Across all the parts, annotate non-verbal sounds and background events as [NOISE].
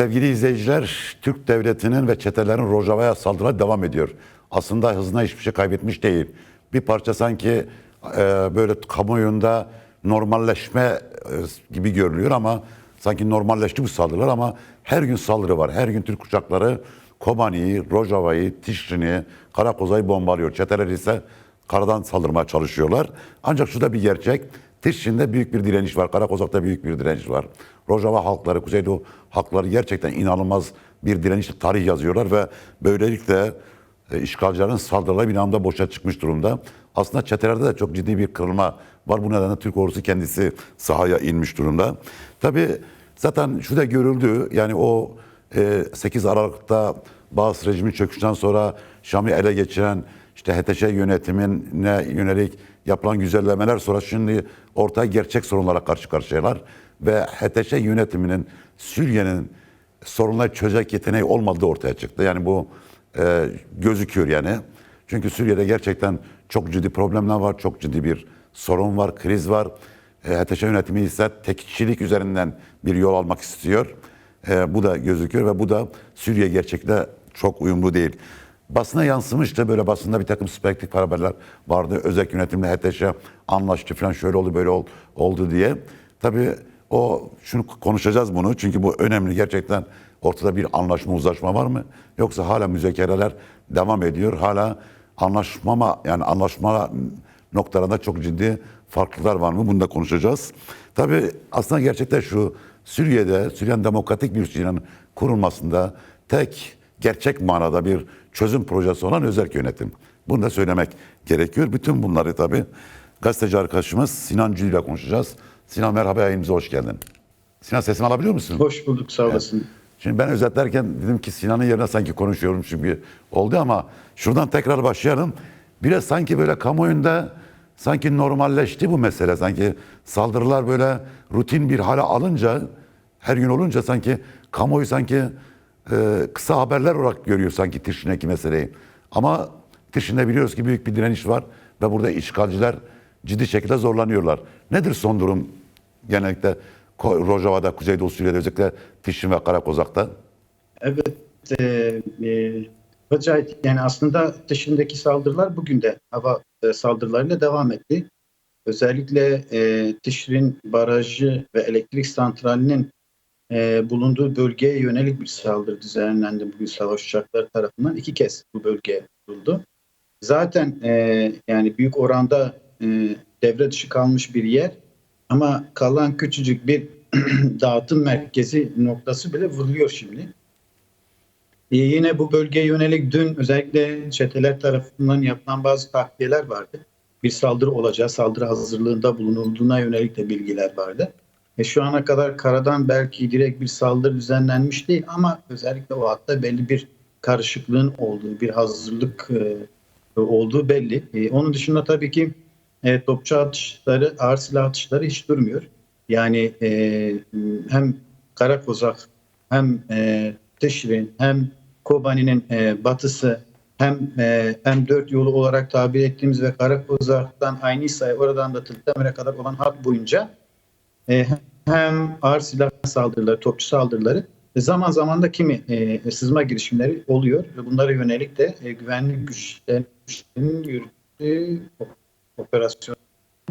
Sevgili izleyiciler, Türk devletinin ve çetelerin Rojava'ya saldırıları devam ediyor. Aslında hızına hiçbir şey kaybetmiş değil. Bir parça sanki e, böyle kamuoyunda normalleşme e, gibi görülüyor ama sanki normalleşti bu saldırılar ama her gün saldırı var. Her gün Türk uçakları Kobani'yi, Rojava'yı, Tişrin'i, Karakoza'yı bombalıyor. Çeteler ise karadan saldırmaya çalışıyorlar. Ancak şu da bir gerçek. Tişrin'de büyük bir direniş var. Karakozak'ta büyük bir direniş var. Rojava halkları, Kuzeydoğu halkları gerçekten inanılmaz bir direniş tarih yazıyorlar ve böylelikle e, işgalcilerin saldırıları bir anda boşa çıkmış durumda. Aslında çetelerde de çok ciddi bir kırılma var. Bu nedenle Türk ordusu kendisi sahaya inmiş durumda. Tabii zaten şu da görüldü. Yani o e, 8 Aralık'ta Bağız rejimin çöküşten sonra Şam'ı ele geçiren işte HTŞ yönetimine yönelik yapılan güzellemeler sonra şimdi ortaya gerçek sorunlara karşı karşıyalar. Ve HTŞ yönetiminin Suriye'nin sorunları çözecek yeteneği olmadığı ortaya çıktı. Yani bu e, gözüküyor yani. Çünkü Suriye'de gerçekten çok ciddi problemler var, çok ciddi bir sorun var, kriz var. E, HTŞ yönetimi ise tek üzerinden bir yol almak istiyor. E, bu da gözüküyor ve bu da Suriye gerçekle çok uyumlu değil. Basına yansımıştı böyle basında bir takım spektik haberler vardı. Özel yönetimle HTŞ anlaştı falan şöyle oldu böyle ol- oldu diye. Tabii o şunu konuşacağız bunu çünkü bu önemli gerçekten ortada bir anlaşma uzlaşma var mı? Yoksa hala müzakereler devam ediyor. Hala anlaşmama yani anlaşma noktalarında çok ciddi farklılıklar var mı? Bunu da konuşacağız. Tabii aslında gerçekten şu Suriye'de Suriye'nin demokratik bir Suriye'nin kurulmasında tek gerçek manada bir çözüm projesi olan özel yönetim. Bunu da söylemek gerekiyor. Bütün bunları tabii gazeteci arkadaşımız Sinan Cül ile konuşacağız. Sinan merhaba yayınımıza hoş geldin. Sinan sesimi alabiliyor musun? Hoş bulduk sağ olasın. Şimdi ben özetlerken dedim ki Sinan'ın yerine sanki konuşuyorum çünkü oldu ama şuradan tekrar başlayalım. Biraz sanki böyle kamuoyunda sanki normalleşti bu mesele. Sanki saldırılar böyle rutin bir hale alınca her gün olunca sanki kamuoyu sanki e, kısa haberler olarak görüyor sanki Tirşin'deki meseleyi. Ama Tirşin'de biliyoruz ki büyük bir direniş var ve burada işgalciler ciddi şekilde zorlanıyorlar. Nedir son durum genellikle Rojava'da, Kuzeydoğu Suriye'de özellikle Tirşin ve Karakozak'ta? Evet, e, e, Hacayet, yani aslında dışındaki saldırılar bugün de hava e, saldırılarıyla devam etti. Özellikle e, Tişrin Barajı ve elektrik santralinin e, bulunduğu bölgeye yönelik bir saldırı düzenlendi bugün savaş uçakları tarafından. iki kez bu bölge vuruldu. Zaten e, yani büyük oranda e, devre dışı kalmış bir yer ama kalan küçücük bir [CLEARS THROAT] dağıtım merkezi noktası bile vuruluyor şimdi. Ee, yine bu bölgeye yönelik dün özellikle çeteler tarafından yapılan bazı tahliyeler vardı. Bir saldırı olacağı, saldırı hazırlığında bulunulduğuna yönelik de bilgiler vardı. E şu ana kadar karadan belki direkt bir saldırı düzenlenmiş değil ama özellikle o hatta belli bir karışıklığın olduğu, bir hazırlık e, olduğu belli. E, onun dışında tabii ki e, topçu atışları, ağır silah atışları hiç durmuyor. Yani e, hem Karakozak hem e, Teşrin hem Kobani'nin e, batısı hem e, M4 yolu olarak tabir ettiğimiz ve Karakozak'tan Aynisa'ya oradan da Tıltemir'e kadar olan hat boyunca e, hem ağır silah saldırıları, topçu saldırıları zaman zaman da kimi e, sızma girişimleri oluyor bunlara yönelik de e, güvenlik güçlerin, güçlerinin yürüttüğü operasyon.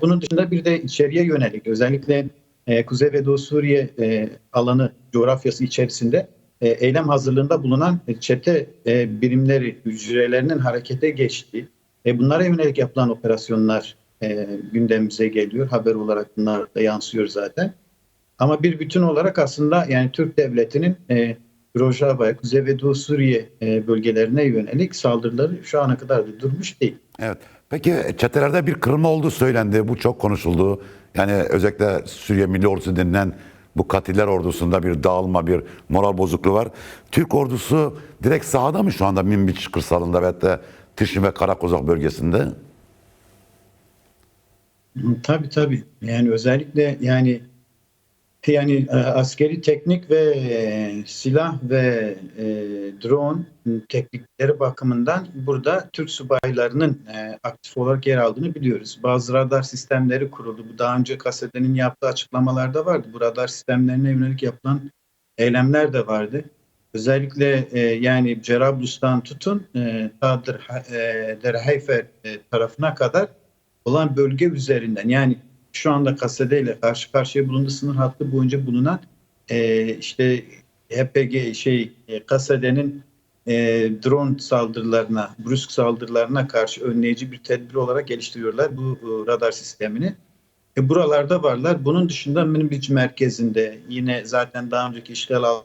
Bunun dışında bir de içeriye yönelik özellikle e, Kuzey ve Doğu Suriye e, alanı coğrafyası içerisinde e, eylem hazırlığında bulunan çete e, birimleri, hücrelerinin harekete geçtiği, e, bunlara yönelik yapılan operasyonlar e, gündemimize geliyor. Haber olarak bunlar da yansıyor zaten. Ama bir bütün olarak aslında yani Türk devletinin e, Rojava, Kuzey ve Doğu Suriye e, bölgelerine yönelik saldırıları şu ana kadar da durmuş değil. Evet. Peki çetelerde bir kırılma olduğu söylendi. Bu çok konuşuldu. Yani özellikle Suriye Milli Ordusu denilen bu katiller ordusunda bir dağılma, bir moral bozukluğu var. Türk ordusu direkt sahada mı şu anda Minbiç kırsalında ve hatta Tişin ve Karakozak bölgesinde? Tabii tabii. Yani özellikle yani yani e, askeri teknik ve e, silah ve e, drone teknikleri bakımından burada Türk subaylarının e, aktif olarak yer aldığını biliyoruz. Bazı radar sistemleri kuruldu. Bu daha önce Kasede'nin yaptığı açıklamalarda vardı. Bu radar sistemlerine yönelik yapılan eylemler de vardı. Özellikle e, yani Cerablus'tan tutun e, ta Der- e, Derhayfer e, tarafına kadar olan bölge üzerinden yani şu anda Kasede ile karşı karşıya bulunduğu sınır hattı boyunca bulunan e, işte HPG şey e, Kasede'nin e, drone saldırılarına, brüsk saldırılarına karşı önleyici bir tedbir olarak geliştiriyorlar bu e, radar sistemini. E, buralarda varlar. Bunun dışında Münbic merkezinde yine zaten daha önceki işgal al-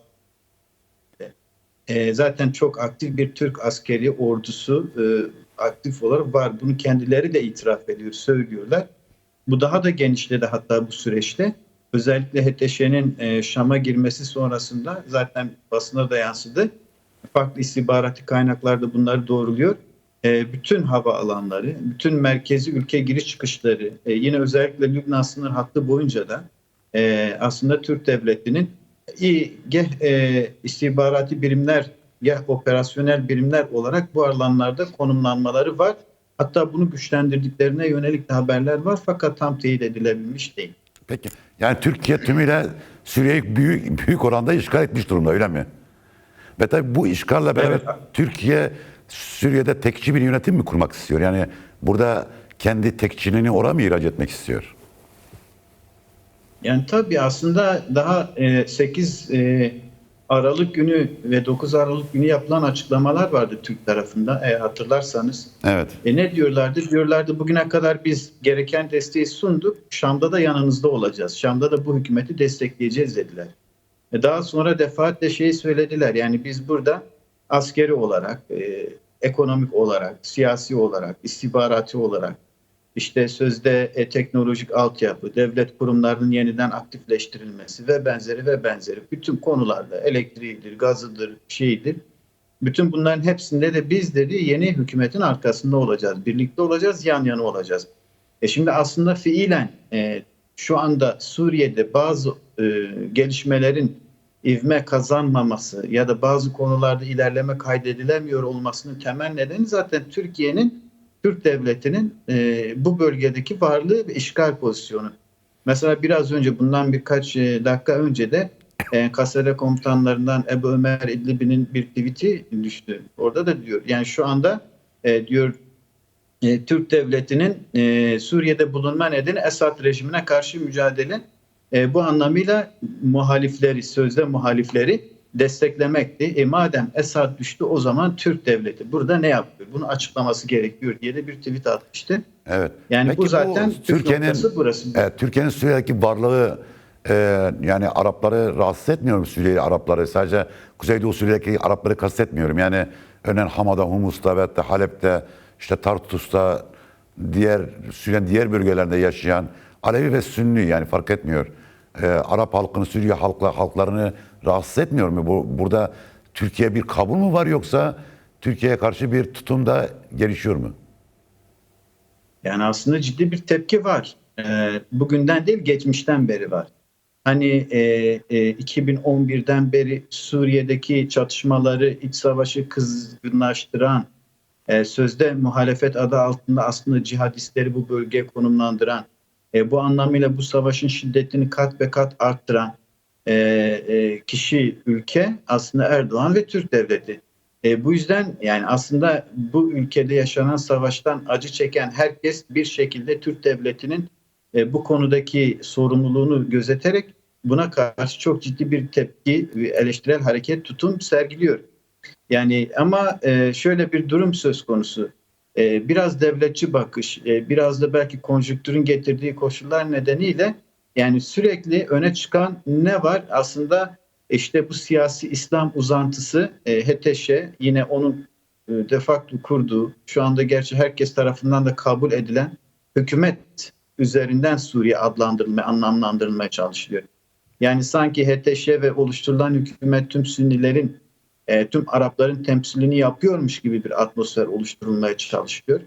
e, zaten çok aktif bir Türk askeri ordusu e, aktif olarak var. Bunu kendileri de itiraf ediyor, söylüyorlar. Bu daha da genişledi hatta bu süreçte. Özellikle HTŞ'nin e, Şam'a girmesi sonrasında zaten basına da yansıdı. Farklı istihbaratı kaynaklarda bunları doğruluyor. E, bütün hava alanları, bütün merkezi ülke giriş çıkışları, e, yine özellikle Lübnan sınır hattı boyunca da e, aslında Türk devletinin iyi geh, e, istihbarati birimler ya operasyonel birimler olarak bu alanlarda konumlanmaları var. Hatta bunu güçlendirdiklerine yönelik de haberler var fakat tam teyit edilebilmiş değil. Peki. Yani Türkiye tümüyle Suriye'yi büyük, büyük oranda işgal etmiş durumda öyle mi? Ve tabii bu işgalle beraber Evet. Türkiye Suriye'de tekçi bir yönetim mi kurmak istiyor? Yani burada kendi tekçiliğini oraya mı ihraç etmek istiyor? Yani tabii aslında daha e, 8 e, Aralık günü ve 9 Aralık günü yapılan açıklamalar vardı Türk tarafında eğer hatırlarsanız. Evet. E ne diyorlardı? Diyorlardı bugüne kadar biz gereken desteği sunduk. Şam'da da yanınızda olacağız. Şam'da da bu hükümeti destekleyeceğiz dediler. E daha sonra defaatle şeyi söylediler. Yani biz burada askeri olarak, e, ekonomik olarak, siyasi olarak, istihbarati olarak, işte sözde e, teknolojik altyapı, devlet kurumlarının yeniden aktifleştirilmesi ve benzeri ve benzeri bütün konularda elektriğidir, gazıdır, şeyidir. Bütün bunların hepsinde de biz dedi yeni hükümetin arkasında olacağız. Birlikte olacağız, yan yana olacağız. E şimdi aslında fiilen e, şu anda Suriye'de bazı e, gelişmelerin ivme kazanmaması ya da bazı konularda ilerleme kaydedilemiyor olmasının temel nedeni zaten Türkiye'nin Türk devletinin e, bu bölgedeki varlığı ve işgal pozisyonu. Mesela biraz önce bundan birkaç e, dakika önce de e, Kasere komutanlarından Ebu Ömer İdlibi'nin bir tweet'i düştü. Orada da diyor yani şu anda e, diyor e, Türk devletinin e, Suriye'de bulunma nedeni Esad rejimine karşı mücadele e, bu anlamıyla muhalifleri, sözde muhalifleri desteklemekti. E, madem Esad düştü o zaman Türk devleti burada ne yapıyor? Bunu açıklaması gerekiyor diye de bir tweet atmıştı. Evet. Yani Peki bu zaten Türk Türkiye'nin burası. Evet, Türkiye'nin Suriye'deki varlığı e, yani Arapları rahatsız etmiyorum Suriye'yi Arapları. Sadece Kuzeydoğu Suriye'deki Arapları kastetmiyorum. Yani örneğin Hama'da, Humus'ta ve Halep'te, işte Tartus'ta, diğer Suriye'nin diğer bölgelerinde yaşayan Alevi ve Sünni yani fark etmiyor. E, Arap halkını, Suriye halkla, halklarını rahatsız etmiyor mu? Bu, burada Türkiye bir kabul mu var yoksa Türkiye'ye karşı bir tutum da gelişiyor mu? Yani aslında ciddi bir tepki var. Ee, bugünden değil geçmişten beri var. Hani e, e, 2011'den beri Suriye'deki çatışmaları, iç savaşı kızgınlaştıran, e, sözde muhalefet adı altında aslında cihadistleri bu bölgeye konumlandıran, e, bu anlamıyla bu savaşın şiddetini kat be kat arttıran e, e, kişi, ülke aslında Erdoğan ve Türk devleti. E, bu yüzden yani aslında bu ülkede yaşanan savaştan acı çeken herkes bir şekilde Türk devletinin e, bu konudaki sorumluluğunu gözeterek buna karşı çok ciddi bir tepki ve eleştirel hareket tutum sergiliyor. Yani ama e, şöyle bir durum söz konusu. E, biraz devletçi bakış, e, biraz da belki konjüktürün getirdiği koşullar nedeniyle yani sürekli öne çıkan ne var? Aslında işte bu siyasi İslam uzantısı e, HTŞ yine onun e, de kurduğu şu anda gerçi herkes tarafından da kabul edilen hükümet üzerinden Suriye adlandırılmaya, anlamlandırılmaya çalışılıyor. Yani sanki HTŞ ve oluşturulan hükümet tüm Sünnilerin, e, tüm Arapların temsilini yapıyormuş gibi bir atmosfer oluşturulmaya çalışıyor.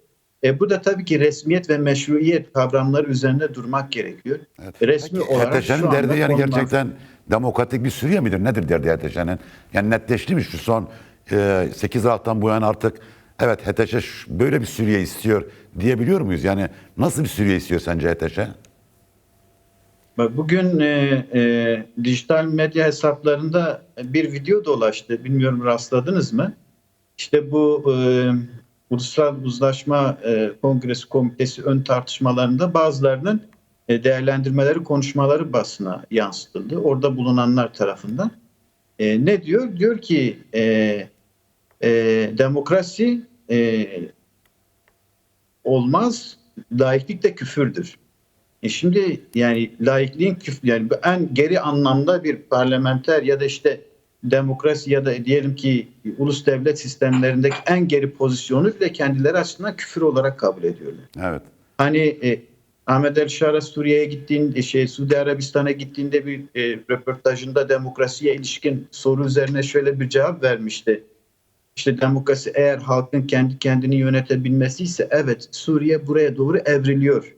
E, bu da tabii ki resmiyet ve meşruiyet kavramları üzerinde durmak gerekiyor. Evet. Resmi Peki, olarak HTŞ'nin şu derdi yani konulan- gerçekten demokratik bir Suriye midir? Nedir derdi HTŞ'nin? Yani netleşti mi şu son e, 8 Aralık'tan bu yana artık evet HTŞ böyle bir Suriye istiyor diyebiliyor muyuz? Yani nasıl bir Suriye istiyor sence HTŞ? Bak bugün e, e, dijital medya hesaplarında bir video dolaştı. Bilmiyorum rastladınız mı? İşte bu e, Ulusal Uzlaşma e, Kongresi Komitesi ön tartışmalarında bazılarının e, değerlendirmeleri, konuşmaları basına yansıtıldı. Orada bulunanlar tarafından. E, ne diyor? Diyor ki e, e, demokrasi e, olmaz, laiklik de küfürdür. E şimdi yani laikliğin küfür yani en geri anlamda bir parlamenter ya da işte demokrasi ya da diyelim ki ulus devlet sistemlerindeki en geri pozisyonu bile kendileri açısından küfür olarak kabul ediyorlar. Evet. Hani e, Ahmet El Şara Suriye'ye gittiğinde şey Suudi Arabistan'a gittiğinde bir e, röportajında demokrasiye ilişkin soru üzerine şöyle bir cevap vermişti. İşte demokrasi eğer halkın kendi kendini yönetebilmesi ise evet Suriye buraya doğru evriliyor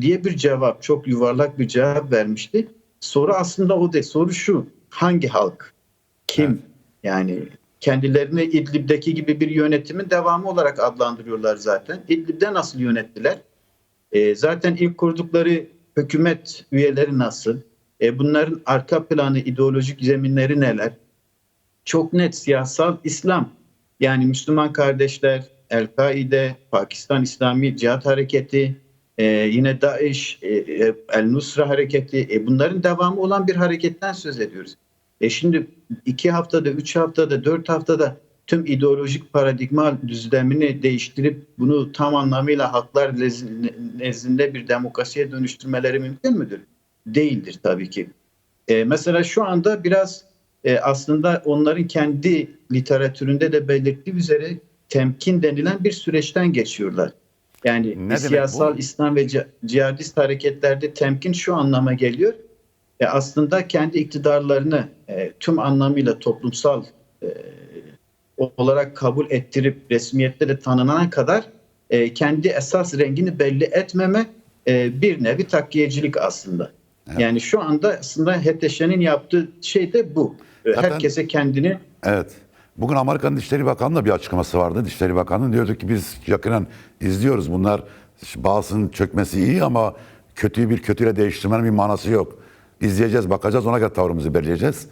diye bir cevap çok yuvarlak bir cevap vermişti. Soru aslında o değil. Soru şu hangi halk? Kim? Evet. Yani kendilerini İdlib'deki gibi bir yönetimin devamı olarak adlandırıyorlar zaten. İdlib'de nasıl yönettiler? E, zaten ilk kurdukları hükümet üyeleri nasıl? E, bunların arka planı, ideolojik zeminleri neler? Çok net siyasal İslam. Yani Müslüman kardeşler, El-Kaide, Pakistan İslami Cihat Hareketi, e, yine DAEŞ, e, e, El-Nusra Hareketi. E, bunların devamı olan bir hareketten söz ediyoruz. E şimdi iki haftada, üç haftada, dört haftada tüm ideolojik paradigma düzlemini değiştirip bunu tam anlamıyla haklar lez- nezdinde bir demokrasiye dönüştürmeleri mümkün müdür? Değildir tabii ki. E, mesela şu anda biraz e, aslında onların kendi literatüründe de belirttiği üzere temkin denilen bir süreçten geçiyorlar. Yani Ne siyasal? İslam ve ci- cihadist hareketlerde temkin şu anlama geliyor. E, aslında kendi iktidarlarını e, tüm anlamıyla toplumsal e, olarak kabul ettirip resmiyette de tanınana kadar e, kendi esas rengini belli etmeme e, bir nevi takkiyecilik aslında. Evet. Yani şu anda aslında HTŞ'nin yaptığı şey de bu. E, Zaten- Herkese kendini Evet. Bugün Amerika'nın Dışişleri Bakanı'nın da bir açıklaması vardı. Dışişleri Bakanı diyordu ki biz yakından izliyoruz. Bunlar bazısının çökmesi iyi ama kötüyü bir kötüyle değiştirmenin bir manası yok. İzleyeceğiz, bakacağız, ona göre tavrımızı belirleyeceğiz.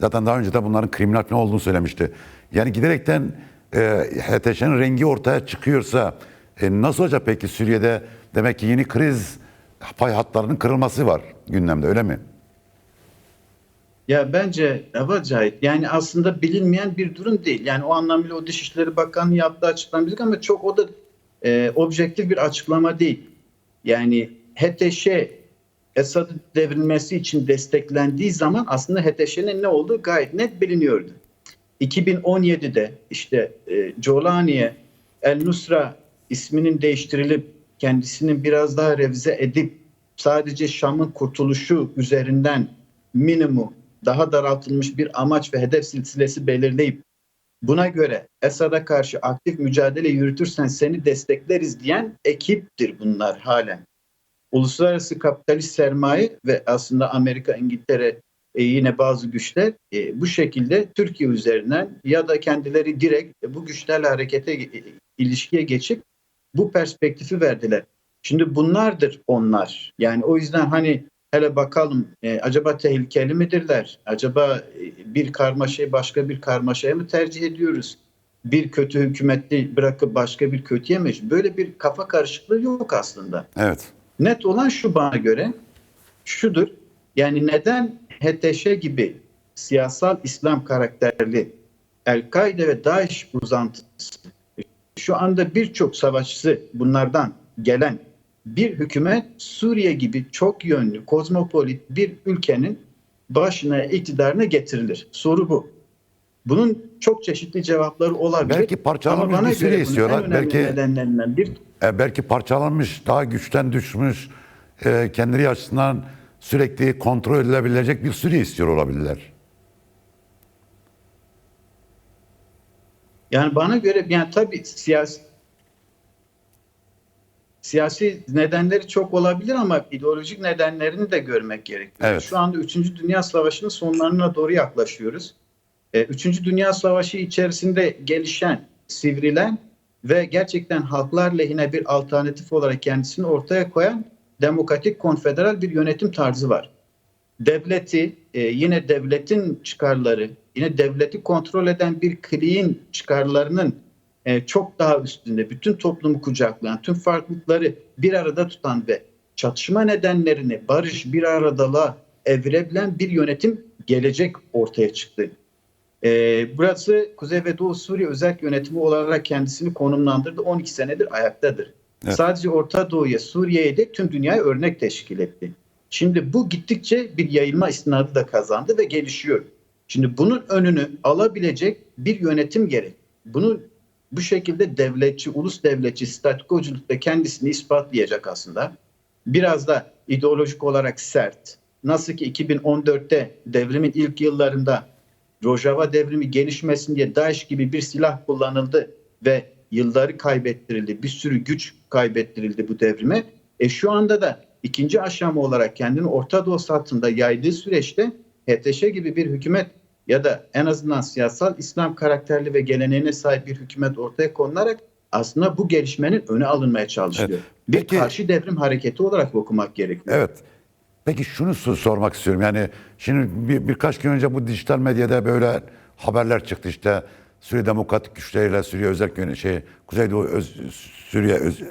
Zaten daha önce de bunların kriminal ne olduğunu söylemişti. Yani giderekten e, HTŞ'nin rengi ortaya çıkıyorsa e, nasıl olacak peki Suriye'de? Demek ki yeni kriz pay hatlarının kırılması var gündemde öyle mi? Ya bence evet Cahit yani aslında bilinmeyen bir durum değil. Yani o anlamıyla o Dışişleri Bakanı yaptığı açıklama bizik ama çok o da e, objektif bir açıklama değil. Yani HTŞ Esad'ın devrilmesi için desteklendiği zaman aslında HTŞ'nin ne olduğu gayet net biliniyordu. 2017'de işte e, Jolani'ye El Nusra isminin değiştirilip kendisinin biraz daha revize edip sadece Şam'ın kurtuluşu üzerinden minimum daha daraltılmış bir amaç ve hedef silsilesi belirleyip buna göre Esad'a karşı aktif mücadele yürütürsen seni destekleriz diyen ekiptir bunlar halen. Uluslararası kapitalist sermaye ve aslında Amerika, İngiltere e, yine bazı güçler e, bu şekilde Türkiye üzerinden ya da kendileri direkt bu güçlerle harekete e, ilişkiye geçip bu perspektifi verdiler. Şimdi bunlardır onlar. Yani o yüzden hani hele bakalım e, acaba tehlikeli midirler? Acaba e, bir karmaşayı başka bir karmaşaya mı tercih ediyoruz? Bir kötü hükümeti bırakıp başka bir kötüye mi? Böyle bir kafa karışıklığı yok aslında. Evet. Net olan şu bana göre şudur. Yani neden HTŞ gibi siyasal İslam karakterli El-Kaide ve DAEŞ uzantısı şu anda birçok savaşçısı bunlardan gelen bir hükümet Suriye gibi çok yönlü, kozmopolit bir ülkenin başına, iktidarına getirilir. Soru bu. Bunun çok çeşitli cevapları olabilir. Belki parçalanmış bir Suriye istiyorlar. Belki- nedenlerinden bir E, belki parçalanmış, daha güçten düşmüş, e, kendileri açısından sürekli kontrol edilebilecek bir Suriye istiyor olabilirler. Yani bana göre yani tabii siyasi siyasi nedenleri çok olabilir ama ideolojik nedenlerini de görmek gerekiyor. Evet. Şu anda 3. Dünya Savaşı'nın sonlarına doğru yaklaşıyoruz. Ee, Üçüncü Dünya Savaşı içerisinde gelişen, sivrilen ve gerçekten halklar lehine bir alternatif olarak kendisini ortaya koyan demokratik konfederal bir yönetim tarzı var. devleti e, yine devletin çıkarları, yine devleti kontrol eden bir kliğin çıkarlarının e, çok daha üstünde bütün toplumu kucaklayan, tüm farklılıkları bir arada tutan ve çatışma nedenlerini barış bir aradalığa evirebilen bir yönetim gelecek ortaya çıktı. E, burası Kuzey ve Doğu Suriye özel yönetimi olarak kendisini konumlandırdı. 12 senedir ayaktadır. Evet. Sadece Orta Doğu'ya, Suriye'ye de tüm dünyaya örnek teşkil etti. Şimdi bu gittikçe bir yayılma istinadı da kazandı ve gelişiyor. Şimdi bunun önünü alabilecek bir yönetim gerek. Bunu bu şekilde devletçi, ulus devletçi, statikoculukta kendisini ispatlayacak aslında. Biraz da ideolojik olarak sert. Nasıl ki 2014'te devrimin ilk yıllarında Rojava devrimi gelişmesin diye DAEŞ gibi bir silah kullanıldı ve yılları kaybettirildi. Bir sürü güç kaybettirildi bu devrime. E şu anda da ikinci aşama olarak kendini Orta Doğu hattında yaydığı süreçte HTŞ gibi bir hükümet ya da en azından siyasal İslam karakterli ve geleneğine sahip bir hükümet ortaya konularak aslında bu gelişmenin öne alınmaya çalışılıyor. Evet. Bir Peki- karşı devrim hareketi olarak okumak gerekiyor. Evet. Peki şunu so- sormak istiyorum. Yani şimdi bir, birkaç gün önce bu dijital medyada böyle haberler çıktı işte Suriye Demokratik Güçleriyle Suriye Özel şey Kuzeydoğu Öz- Suriye Öz-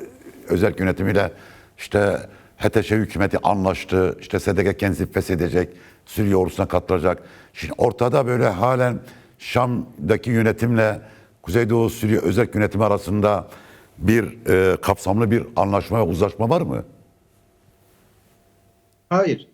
Özel Yönetimiyle işte HTŞ hükümeti anlaştı. İşte SDG kendisi feshedecek. Suriye ordusuna katılacak. Şimdi ortada böyle halen Şam'daki yönetimle Kuzeydoğu Suriye Özel Yönetimi arasında bir e, kapsamlı bir anlaşma ve uzlaşma var mı? Hayır.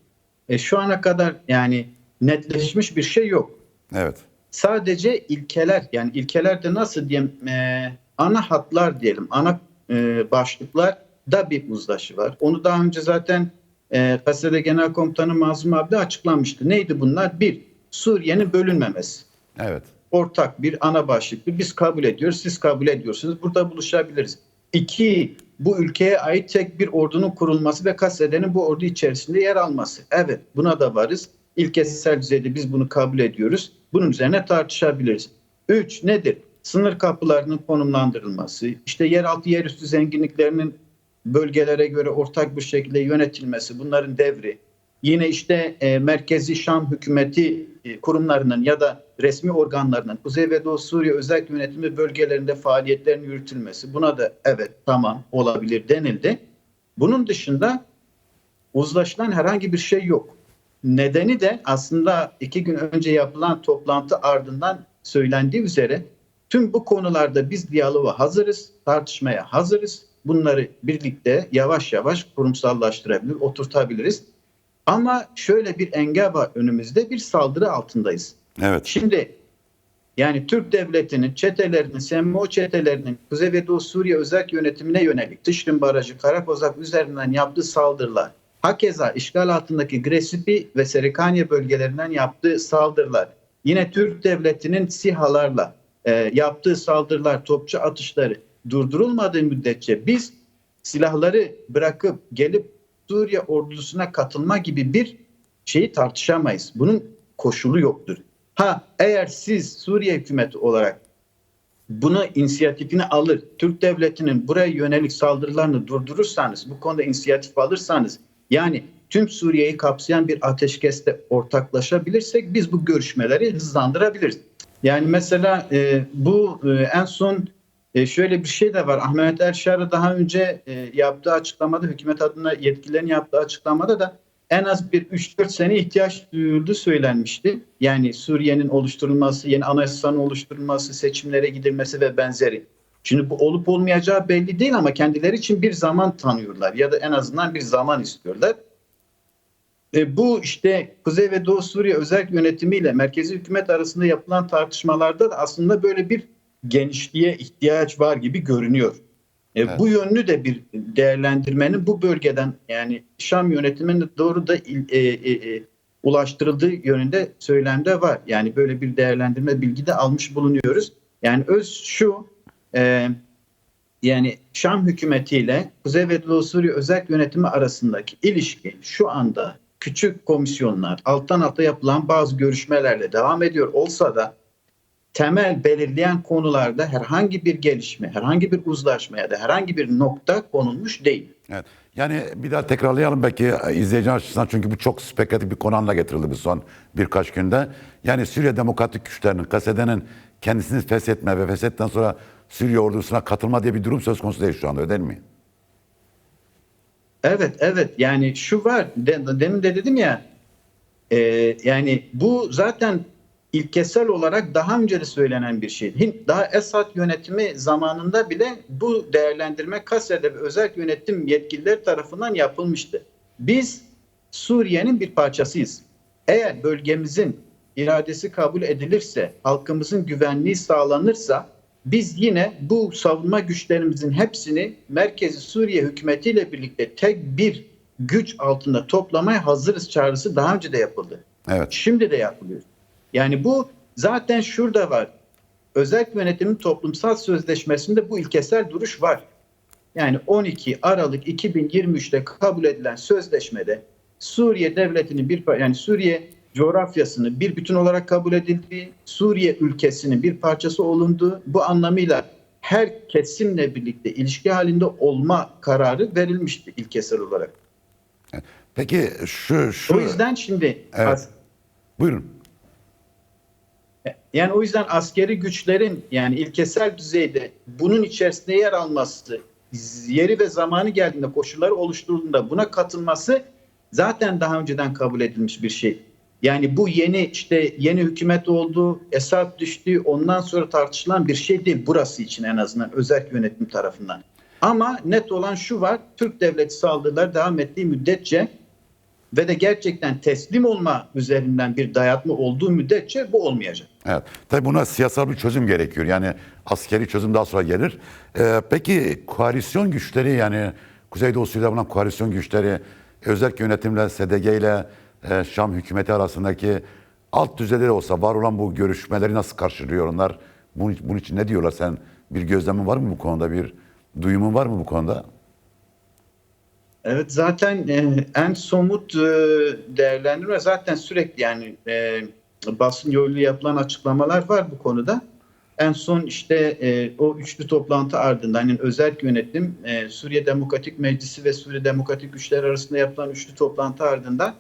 E, şu ana kadar yani netleşmiş bir şey yok. Evet. Sadece ilkeler yani ilkeler de nasıl diyeyim e, ana hatlar diyelim ana e, başlıklar da bir uzlaşı var. Onu daha önce zaten e, KSD Genel Komutanı Mazlum abi açıklamıştı. Neydi bunlar? Bir, Suriye'nin bölünmemesi. Evet. Ortak bir ana başlıklı biz kabul ediyoruz siz kabul ediyorsunuz burada buluşabiliriz. İki, bu ülkeye ait tek bir ordunun kurulması ve KSD'nin bu ordu içerisinde yer alması. Evet buna da varız. İlkesel düzeyde biz bunu kabul ediyoruz. Bunun üzerine tartışabiliriz. Üç nedir? Sınır kapılarının konumlandırılması, işte yeraltı yerüstü zenginliklerinin bölgelere göre ortak bir şekilde yönetilmesi, bunların devri. Yine işte e, Merkezi Şam hükümeti e, kurumlarının ya da resmi organlarının Kuzey ve Doğu Suriye özel yönetimi bölgelerinde faaliyetlerin yürütülmesi. Buna da evet tamam olabilir denildi. Bunun dışında uzlaşılan herhangi bir şey yok. Nedeni de aslında iki gün önce yapılan toplantı ardından söylendiği üzere tüm bu konularda biz diyaloğa hazırız, tartışmaya hazırız. Bunları birlikte yavaş yavaş kurumsallaştırabilir, oturtabiliriz. Ama şöyle bir engel var önümüzde bir saldırı altındayız. Evet. Şimdi yani Türk devletinin çetelerinin, SMO çetelerinin Kuzey ve Doğu Suriye özel yönetimine yönelik Tışrin Barajı, Karakozak üzerinden yaptığı saldırılar, hakeza işgal altındaki Gresipi ve Serikaniye bölgelerinden yaptığı saldırılar, yine Türk devletinin SİHA'larla e, yaptığı saldırılar, topçu atışları durdurulmadığı müddetçe biz silahları bırakıp gelip Suriye ordusuna katılma gibi bir şeyi tartışamayız. Bunun koşulu yoktur. Ha eğer siz Suriye hükümeti olarak bunu inisiyatifini alır, Türk devletinin buraya yönelik saldırılarını durdurursanız, bu konuda inisiyatif alırsanız, yani tüm Suriye'yi kapsayan bir ateşkeste ortaklaşabilirsek biz bu görüşmeleri hızlandırabiliriz. Yani mesela e, bu e, en son e, şöyle bir şey de var. Ahmet Erşar'ı daha önce e, yaptığı açıklamada, hükümet adına yetkililerin yaptığı açıklamada da en az bir 3-4 sene ihtiyaç duyulduğu söylenmişti. Yani Suriye'nin oluşturulması, yeni anayasanın oluşturulması, seçimlere gidilmesi ve benzeri. Şimdi bu olup olmayacağı belli değil ama kendileri için bir zaman tanıyorlar ya da en azından bir zaman istiyorlar. E, bu işte Kuzey ve Doğu Suriye özel yönetimiyle merkezi hükümet arasında yapılan tartışmalarda da aslında böyle bir genişliğe ihtiyaç var gibi görünüyor. E, Evet. Bu yönlü de bir değerlendirmenin bu bölgeden yani Şam yönetimine doğru da e, e, e, ulaştırıldığı yönünde söylemde var. Yani böyle bir değerlendirme bilgi de almış bulunuyoruz. Yani öz şu e, yani Şam hükümetiyle Kuzey ve Doğu Suriye özel yönetimi arasındaki ilişki şu anda küçük komisyonlar, alttan alta yapılan bazı görüşmelerle devam ediyor olsa da temel belirleyen konularda herhangi bir gelişme, herhangi bir uzlaşma ya da herhangi bir nokta konulmuş değil. Evet. Yani bir daha tekrarlayalım belki izleyici açısından çünkü bu çok spekülatif bir konu haline getirildi bu son birkaç günde. Yani Suriye Demokratik Güçlerinin, Kasede'nin kendisini feshetme ve feshetten sonra Suriye ordusuna katılma diye bir durum söz konusu değil şu anda öyle değil mi? Evet, evet. Yani şu var, de- demin de dedim ya, e, yani bu zaten ilkesel olarak daha önce de söylenen bir şeydi. Daha Esad yönetimi zamanında bile bu değerlendirme Kasya'da ve özel yönetim yetkilileri tarafından yapılmıştı. Biz Suriye'nin bir parçasıyız. Eğer bölgemizin iradesi kabul edilirse, halkımızın güvenliği sağlanırsa biz yine bu savunma güçlerimizin hepsini merkezi Suriye hükümetiyle birlikte tek bir güç altında toplamaya hazırız çağrısı daha önce de yapıldı. Evet. Şimdi de yapılıyor. Yani bu zaten şurada var. Özel yönetimin toplumsal sözleşmesinde bu ilkesel duruş var. Yani 12 Aralık 2023'te kabul edilen sözleşmede Suriye devletinin bir yani Suriye coğrafyasını bir bütün olarak kabul edildiği, Suriye ülkesinin bir parçası olunduğu bu anlamıyla her kesimle birlikte ilişki halinde olma kararı verilmişti ilkesel olarak. Peki şu şu O yüzden şimdi Evet. buyurun. Yani o yüzden askeri güçlerin yani ilkesel düzeyde bunun içerisinde yer alması, yeri ve zamanı geldiğinde koşulları oluşturulduğunda buna katılması zaten daha önceden kabul edilmiş bir şey. Yani bu yeni işte yeni hükümet oldu, Esad düştü, ondan sonra tartışılan bir şey değil burası için en azından özel yönetim tarafından. Ama net olan şu var, Türk devleti saldırılar devam ettiği müddetçe ve de gerçekten teslim olma üzerinden bir dayatma olduğu müddetçe bu olmayacak. Evet. Tabii buna siyasal bir çözüm gerekiyor. Yani askeri çözüm daha sonra gelir. Ee, peki koalisyon güçleri yani Kuzeydoğu Suriye'de bulunan koalisyon güçleri özel yönetimle, SDG ile e, Şam hükümeti arasındaki alt düzeyde de olsa var olan bu görüşmeleri nasıl karşılıyor onlar? Bunun, bunun için ne diyorlar? Sen bir gözlemin var mı bu konuda? Bir duyumun var mı bu konuda? Evet zaten e, en somut e, değerlendirme zaten sürekli yani e, basın yoluyla yapılan açıklamalar var bu konuda. En son işte e, o üçlü toplantı ardından yani özel yönetim e, Suriye Demokratik Meclisi ve Suriye Demokratik Güçler arasında yapılan üçlü toplantı ardından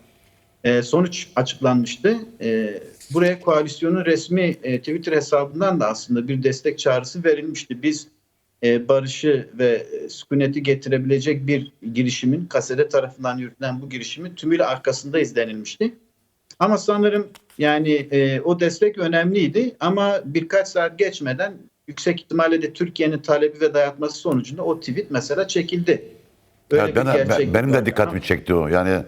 e, sonuç açıklanmıştı. E, buraya koalisyonun resmi e, Twitter hesabından da aslında bir destek çağrısı verilmişti. Biz e, barışı ve sükuneti getirebilecek bir girişimin, kasede tarafından yürütülen bu girişimin tümüyle arkasındayız denilmişti. Ama sanırım yani e, o destek önemliydi ama birkaç saat geçmeden yüksek ihtimalle de Türkiye'nin talebi ve dayatması sonucunda o tweet mesela çekildi. Böyle Evet, ben, ben- benim de dikkatimi çekti o. Yani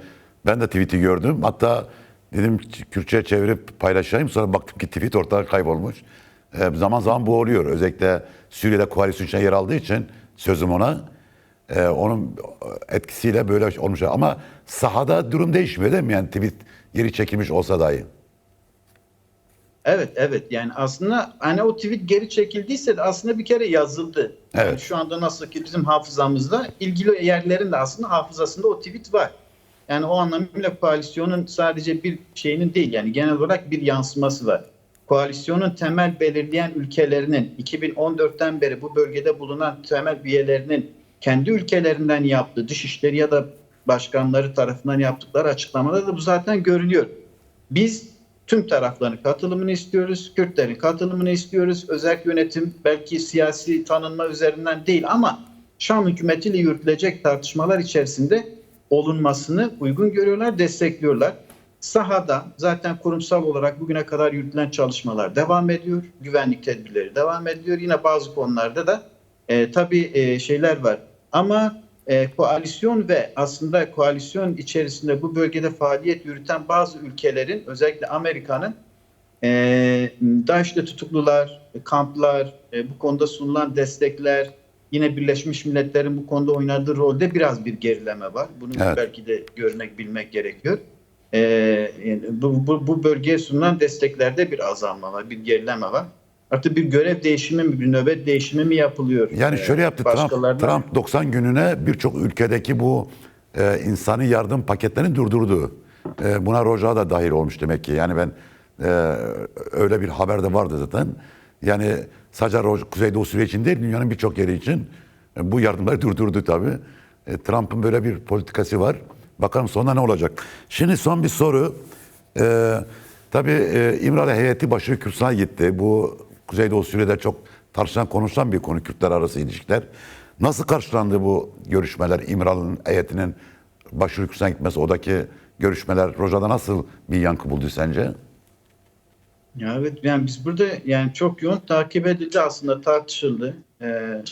ben de tweet'i gördüm. Hatta dedim Kürtçe'ye çevirip paylaşayım. Sonra baktım ki tweet ortadan kaybolmuş. Ee, zaman zaman bu oluyor. Özellikle Suriye'de koalisyon içine yer aldığı için sözüm ona. e, onun etkisiyle böyle olmuş. Ama sahada durum değişmiyor değil mi? Yani tweet geri çekilmiş olsa dahi. Evet evet yani aslında hani o tweet geri çekildiyse de aslında bir kere yazıldı. Yani Evet. şu anda nasıl ki bizim hafızamızda ilgili yerlerin de aslında hafızasında o tweet var. Yani o anlamıyla koalisyonun sadece bir şeyinin değil yani genel olarak bir yansıması var. Koalisyonun temel belirleyen ülkelerinin 2014'ten beri bu bölgede bulunan temel üyelerinin kendi ülkelerinden yaptığı dışişleri ya da başkanları tarafından yaptıkları açıklamada da bu zaten görülüyor. Biz tüm tarafların katılımını istiyoruz. Kürtlerin katılımını istiyoruz. Özel yönetim belki siyasi tanınma üzerinden değil ama Şam hükümetiyle yürütülecek tartışmalar içerisinde olunmasını uygun görüyorlar, destekliyorlar. Sahada zaten kurumsal olarak bugüne kadar yürütülen çalışmalar devam ediyor. Güvenlik tedbirleri devam ediyor. Yine bazı konularda da e, tabii e, şeyler var. Ama e, koalisyon ve aslında koalisyon içerisinde bu bölgede faaliyet yürüten bazı ülkelerin özellikle Amerika'nın e, DAEŞ'te tutuklular, kamplar, e, bu konuda sunulan destekler, yine Birleşmiş Milletler'in bu konuda oynadığı rolde biraz bir gerileme var. Bunu Evet. belki de görmek, bilmek gerekiyor. E, yani bu, bu, bu bölgeye sunulan desteklerde bir azalma var, bir gerileme var. Artık bir görev değişimi mi, bir nöbet değişimi mi yapılıyor? Yani E, şöyle yaptı Trump, Trump 90 gününe birçok ülkedeki bu e, insani yardım paketlerini durdurdu. E, buna Roja da dahil olmuş demek ki. Yani ben e, öyle bir haber de vardı zaten. Yani sadece Roj- Kuzeydoğu Suriye için değil dünyanın birçok yeri için e, bu yardımları [LAUGHS] durdurdu tabii. E, Trump'ın böyle bir politikası var. Bakalım sonunda ne olacak. Şimdi son bir soru. E, tabii e, İmralı heyeti başı Kürt'e gitti. Bu Kuzeydoğu Suriye'de çok tartışılan konuşulan bir konu Kürtler arası ilişkiler. Nasıl karşılandı bu görüşmeler İmralı'nın heyetinin başı Kürt'e gitmesi? Oradaki görüşmeler Roja'da nasıl bir yankı buldu sence? Evet yani biz burada yani çok yoğun takip edildi aslında tartışıldı. Ee,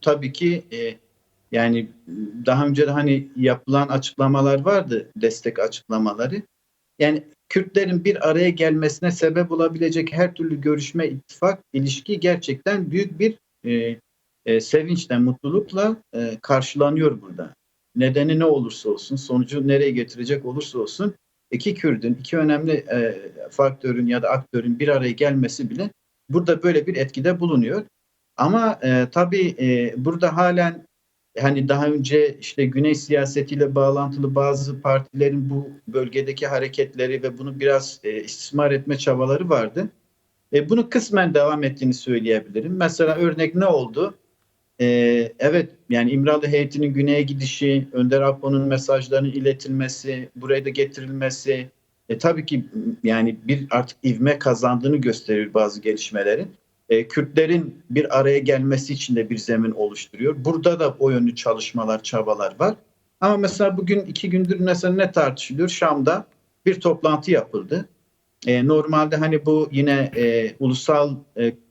tabii ki e, yani daha önce de hani yapılan açıklamalar vardı destek açıklamaları. Yani Kürtlerin bir araya gelmesine sebep olabilecek her türlü görüşme, ittifak, ilişki gerçekten büyük bir e, e, sevinçle, mutlulukla e, karşılanıyor burada. Nedeni ne olursa olsun, sonucu nereye getirecek olursa olsun iki Kürdün, iki önemli e, faktörün ya da aktörün bir araya gelmesi bile burada böyle bir etkide bulunuyor. Ama e, tabii e, burada halen hani daha önce işte Güney siyasetiyle bağlantılı bazı partilerin bu bölgedeki hareketleri ve bunu biraz e, istismar etme çabaları vardı. E, bunu kısmen devam ettiğini söyleyebilirim. Mesela örnek ne oldu? E, evet yani İmralı heyetinin güneye gidişi, Önder Apo'nun mesajlarının iletilmesi, buraya da getirilmesi e, tabii ki yani bir artık ivme kazandığını gösterir bazı gelişmelerin. E, Kürtlerin bir araya gelmesi için de bir zemin oluşturuyor. Burada da o yönlü çalışmalar, çabalar var. Ama mesela bugün iki gündür mesela ne tartışılıyor? Şam'da bir toplantı yapıldı. E, normalde hani bu yine e, Ulusal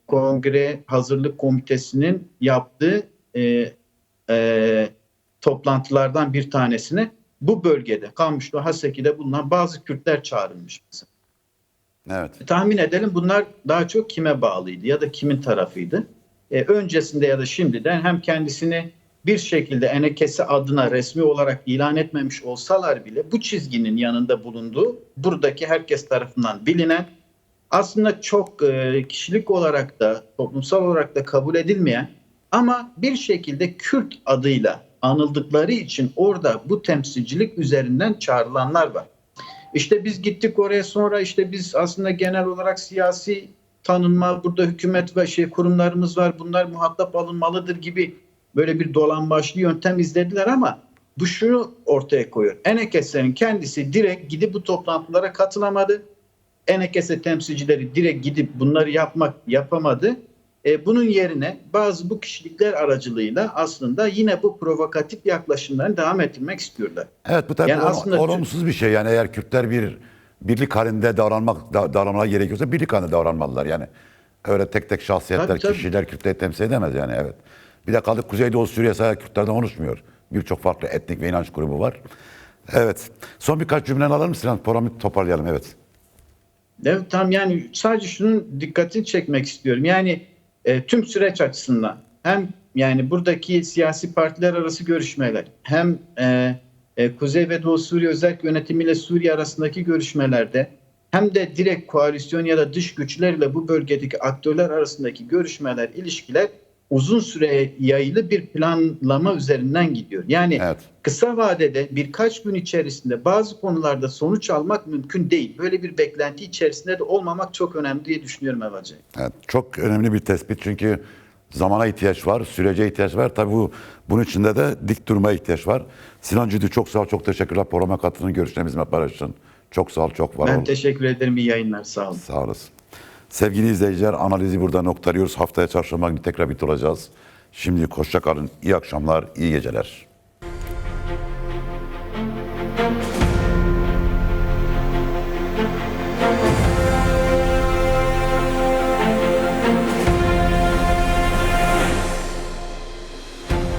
Kongre Hazırlık Komitesi'nin yaptığı toplantılardan bir tanesine bu bölgede Kamışlı Haseki'de bulunan bazı Kürtler çağrılmış mesela. Evet. Tahmin edelim bunlar daha çok kime bağlıydı ya da kimin tarafıydı? E, öncesinde ya da şimdiden hem kendisini bir şekilde Enekesi adına resmi olarak ilan etmemiş olsalar bile bu çizginin yanında bulunduğu buradaki herkes tarafından bilinen aslında çok e, kişilik olarak da toplumsal olarak da kabul edilmeyen ama bir şekilde Kürt adıyla anıldıkları için orada bu temsilcilik üzerinden çağrılanlar var. İşte biz gittik oraya sonra işte biz aslında genel olarak siyasi tanınma burada hükümet ve şey kurumlarımız var bunlar muhatap alınmalıdır gibi böyle bir dolambaçlı yöntem izlediler ama bu şunu ortaya koyuyor. Enekes'lerin kendisi direkt gidip bu toplantılara katılamadı. Enekese temsilcileri direkt gidip bunları yapmak yapamadı. E, bunun yerine bazı bu kişilikler aracılığıyla aslında yine bu provokatif yaklaşımlarını devam ettirmek istiyorlar. Evet bu tabii Yani aslında- olumsuz bir şey. Yani eğer Kürtler bir birlik halinde davranmak da, davranmaları gerekiyorsa birlik halinde davranmalılar. Yani öyle tek tek şahsiyetler, Tabii, tabii. kişiler Kürtleri temsil edemez yani evet. Bir de kaldık Kuzeydoğu Suriye sadece Kürtlerden oluşmuyor. Birçok farklı etnik ve inanç grubu var. Evet. Son birkaç cümleni alır mısın? Programı toparlayalım evet. Evet tam yani sadece şunun dikkatini çekmek istiyorum. Yani e, tüm süreç açısından hem yani buradaki siyasi partiler arası görüşmeler hem e, e, Kuzey ve Doğu Suriye özel yönetimiyle Suriye arasındaki görüşmelerde hem de direkt koalisyon ya da dış güçlerle bu bölgedeki aktörler arasındaki görüşmeler, ilişkiler uzun süre yayılı bir planlama üzerinden gidiyor. Yani Evet. kısa vadede birkaç gün içerisinde bazı konularda sonuç almak mümkün değil. Böyle bir beklenti içerisinde de olmamak çok önemli diye düşünüyorum Evacı. Evet, çok önemli bir tespit çünkü zamana ihtiyaç var, sürece ihtiyaç var. Tabii bu bunun içinde de dik durmaya ihtiyaç var. Sinan Cüdü çok sağ ol, çok teşekkürler programa katıldığın görüşlerimi bizimle paylaştın. Çok sağ ol, çok var Ben ol. teşekkür ederim. İyi yayınlar. Sağ olun. Sağ olasın. Sevgili izleyiciler analizi burada noktalıyoruz. Haftaya çarşamba günü tekrar birlikte olacağız. Şimdi hoşça kalın. İyi akşamlar, iyi geceler.